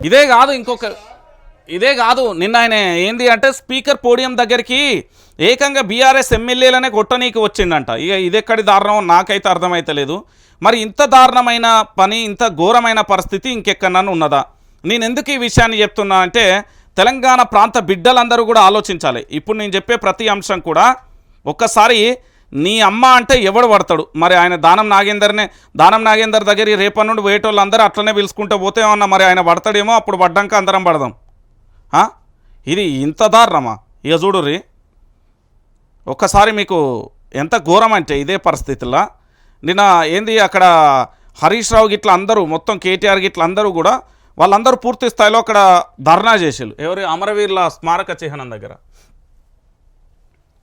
ఇదే కాదు ఇంకొక ఇదే కాదు నిన్న ఆయన ఏంది అంటే స్పీకర్ పోడియం దగ్గరికి ఏకంగా బీఆర్ఎస్ ఎమ్మెల్యేలనే కొట్టనీకి వచ్చిండంట ఇక ఇదెక్కడి దారుణం నాకైతే అర్థమైతలేదు మరి ఇంత దారుణమైన పని ఇంత ఘోరమైన పరిస్థితి ఇంకెక్కడన్నా ఉన్నదా? నేను ఎందుకు ఈ విషయాన్ని చెప్తున్నా అంటే తెలంగాణ ప్రాంత బిడ్డలందరూ కూడా ఆలోచించాలి. ఇప్పుడు నేను చెప్పే ప్రతి అంశం కూడా ఒక్కసారి నీ అమ్మ అంటే ఎవడు పడతాడు? మరి ఆయన దానం నాగేందర్నే దానం నాగేందర్ దగ్గర రేపటి నుండి పోయేటోళ్ళు అందరూ అట్లనే పిలుచుకుంటూ పోతే ఏమన్నా మరి ఆయన పడతాడేమో? అప్పుడు పడ్డాక అందరం పడదాం. ఇది ఇంత దారుణమా? ఇక చూడుర్రి ఒక్కసారి మీకు ఎంత ఘోరం అంటే ఇదే పరిస్థితుల్లో. నిన్న ఏంది అక్కడ హరీష్ రావు గిట్ల అందరూ మొత్తం కేటీఆర్ గిట్ల అందరూ కూడా వాళ్ళందరూ పూర్తి స్థాయిలో అక్కడ ధర్నా చేసారు ఎవరి అమరవీరుల స్మారక చిహ్నం దగ్గర?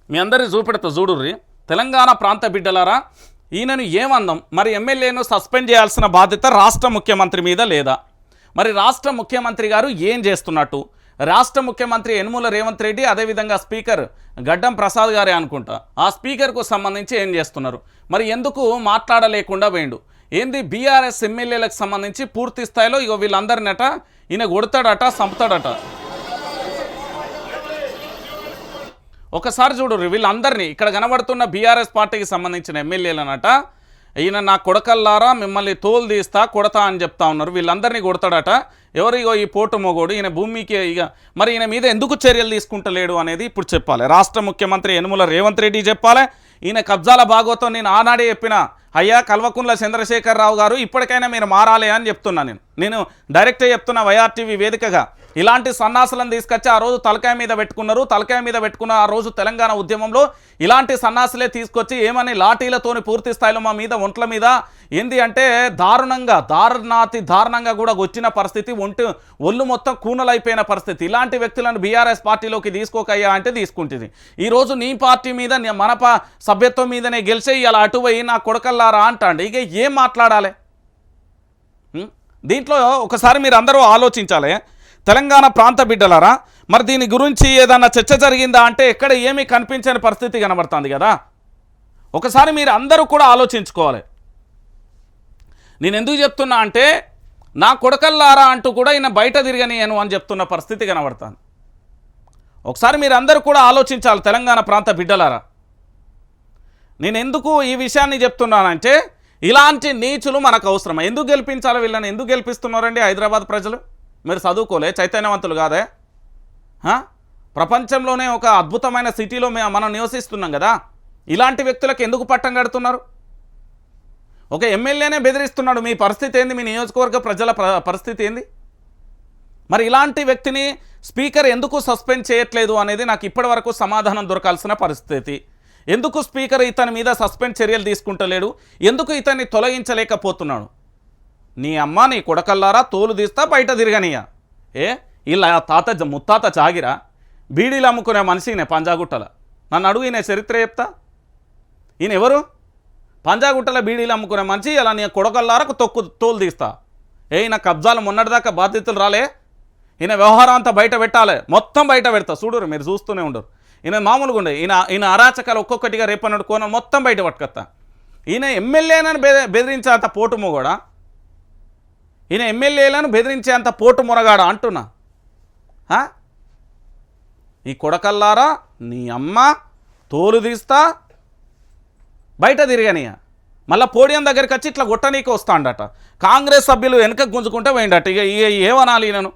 మీ అందరి చూపెడతా చూడుర్రి తెలంగాణ ప్రాంత బిడ్డలారా ఈయనను ఏమందాం? మరి ఎమ్మెల్యేను సస్పెండ్ చేయాల్సిన బాధ్యత రాష్ట్ర ముఖ్యమంత్రి మీద లేదా? మరి రాష్ట్ర ముఖ్యమంత్రి గారు ఏం చేస్తున్నట్టు? రాష్ట్ర ముఖ్యమంత్రి యనుమూల రేవంత్ రెడ్డి అదేవిధంగా స్పీకర్ గడ్డం ప్రసాద్ గారే అనుకుంటా. ఆ స్పీకర్కు సంబంధించి ఏం చేస్తున్నారు? మరి ఎందుకు మాట్లాడలేకుండా వేయండు ఏంది బీఆర్ఎస్ ఎమ్మెల్యేలకు సంబంధించి పూర్తి స్థాయిలో ఇగో వీళ్ళందరినట ఈయన కొడతాడట చంపుతాడట? ఒకసారి చూడు వీళ్ళందరినీ ఇక్కడ కనబడుతున్న బీఆర్ఎస్ పార్టీకి సంబంధించిన ఎమ్మెల్యేలనట. ఈయన నా కొడకల్లారా మిమ్మల్ని తోలు తీస్తా కొడతా అని చెప్తా ఉన్నారు. వీళ్ళందరినీ కొడతాడట. ఎవరిగో ఈ పోటు మొగోడు ఈయన భూమికి ఇక మరి ఈయన మీద ఎందుకు చర్యలు తీసుకుంటలేడు అనేది ఇప్పుడు చెప్పాలి. రాష్ట్ర ముఖ్యమంత్రి యనుమల రేవంత్ రెడ్డి చెప్పాలి. ఈయన కబ్జాల భాగోతం నేను ఆనాడే చెప్పిన అయ్యా కల్వకుంట్ల చంద్రశేఖరరావు గారు ఇప్పటికైనా మీరు మారాలి అని చెప్తున్నా నేను. నేను డైరెక్ట్గా చెప్తున్నా వైఆర్టీవీ వేదికగా ఇలాంటి సన్నాసులను తీసుకొచ్చి ఆ రోజు తలకాయ మీద పెట్టుకున్నారు. తలకాయ మీద పెట్టుకున్న ఆ రోజు తెలంగాణ ఉద్యమంలో ఇలాంటి సన్నాసులే తీసుకొచ్చి ఏమని లాఠీలతోని పూర్తి స్థాయిలో మా మీద ఒంట్ల మీద ఏంది అంటే దారుణంగా దారుణాతి దారుణంగా కూడా వచ్చిన పరిస్థితి ఒంటి ఒళ్ళు మొత్తం కూనలైపోయిన పరిస్థితి. ఇలాంటి వ్యక్తులను బీఆర్ఎస్ పార్టీలోకి తీసుకోకయ్యా అంటే తీసుకుంటుంది. ఈరోజు నీ పార్టీ మీద మన సభ్యత్వం మీదనే గెలిచే ఇలా అటువై నా కొడకల్లారా అంటాండి. ఇక ఏం మాట్లాడాలి? దీంట్లో ఒకసారి మీరు అందరూ ఆలోచించాలి. తెలంగాణ ప్రాంత బిడ్డలారా మరి దీని గురించి ఏదన్నా చర్చ జరిగిందా అంటే ఎక్కడ ఏమీ కనిపించని పరిస్థితి కనబడుతుంది కదా. ఒకసారి మీరు అందరూ కూడా ఆలోచించుకోవాలి. నేను ఎందుకు చెప్తున్నా అంటే నా కొడకల్లారా అంటూ కూడా ఈయన బయట తిరగనియను అని చెప్తున్న పరిస్థితి కనబడుతుంది. ఒకసారి మీరు అందరూ కూడా ఆలోచించాలి తెలంగాణ ప్రాంత బిడ్డలారా. నేను ఎందుకు ఈ విషయాన్ని చెప్తున్నానంటే ఇలాంటి నీచులు మనకు అవసరం ఎందుకు గెలిపించాలి వీళ్ళని? ఎందుకు గెలిపిస్తున్నారండి హైదరాబాద్ ప్రజలు? మీరు చదువుకోలే చైతన్యవంతులు కాదే? ప్రపంచంలోనే ఒక అద్భుతమైన సిటీలో మేము మనం నివసిస్తున్నాం కదా? ఇలాంటి వ్యక్తులకు ఎందుకు పట్టం కడుతున్నారు? ఒక ఎమ్మెల్యేనే బెదిరిస్తున్నాడు మీ పరిస్థితి ఏంది? మీ నియోజకవర్గ ప్రజల పరిస్థితి ఏంది? మరి ఇలాంటి వ్యక్తిని స్పీకర్ ఎందుకు సస్పెండ్ చేయట్లేదు అనేది నాకు ఇప్పటివరకు సమాధానం దొరకాల్సిన పరిస్థితి. ఎందుకు స్పీకర్ ఇతని మీద సస్పెండ్ చర్యలు తీసుకుంటలేడు? ఎందుకు ఇతన్ని తొలగించలేకపోతున్నాడు? నీ అమ్మ నీ కొడకల్లారా తోలు తీస్తా బయట తిరగనియా ఏ? ఇలా తాత ముత్తాత చాగిరా. బీడీలు అమ్ముకునే మనిషినే పంజాగుట్టల. నన్ను అడుగు ఈయన చరిత్ర చెప్తా. ఈయన ఎవరు? పంజాగుట్టల బీడీలు అమ్ముకునే మనిషి ఇలా నీ కొడకల్లారకు తొక్కు తోలు తీస్తా. ఏ ఈయన కబ్జాలు మొన్నటిదాకా బాధ్యతలు రాలే? ఈయన వ్యవహారం అంతా బయట పెట్టాలి. మొత్తం బయట పెడతా. చూడరు మీరు చూస్తూనే ఉండరు. ఈయన మామూలుగా ఉండే ఈయన ఈయన అరాచకాలు ఒక్కొక్కటిగా రేపన్నట్టు కోన మొత్తం బయట పట్టుకొస్తా ఈయన ఎమ్మెల్యేనని బెదిరించే అంత పోటుము కూడా ఈయన ఎమ్మెల్యేలను బెదిరించే అంత పోటు మొరగాడ అంటున్నా. ఈ కొడకల్లారా నీ అమ్మ తోలు తీస్తా బయట తిరగనియ మళ్ళీ పోడియం దగ్గరికి వచ్చి ఇట్లా గొట్టనీకి వస్తాడట. కాంగ్రెస్ సభ్యులు వెనక గుంజుకుంటే పోయిండట. ఇక ఇక ఏమనాలి నేను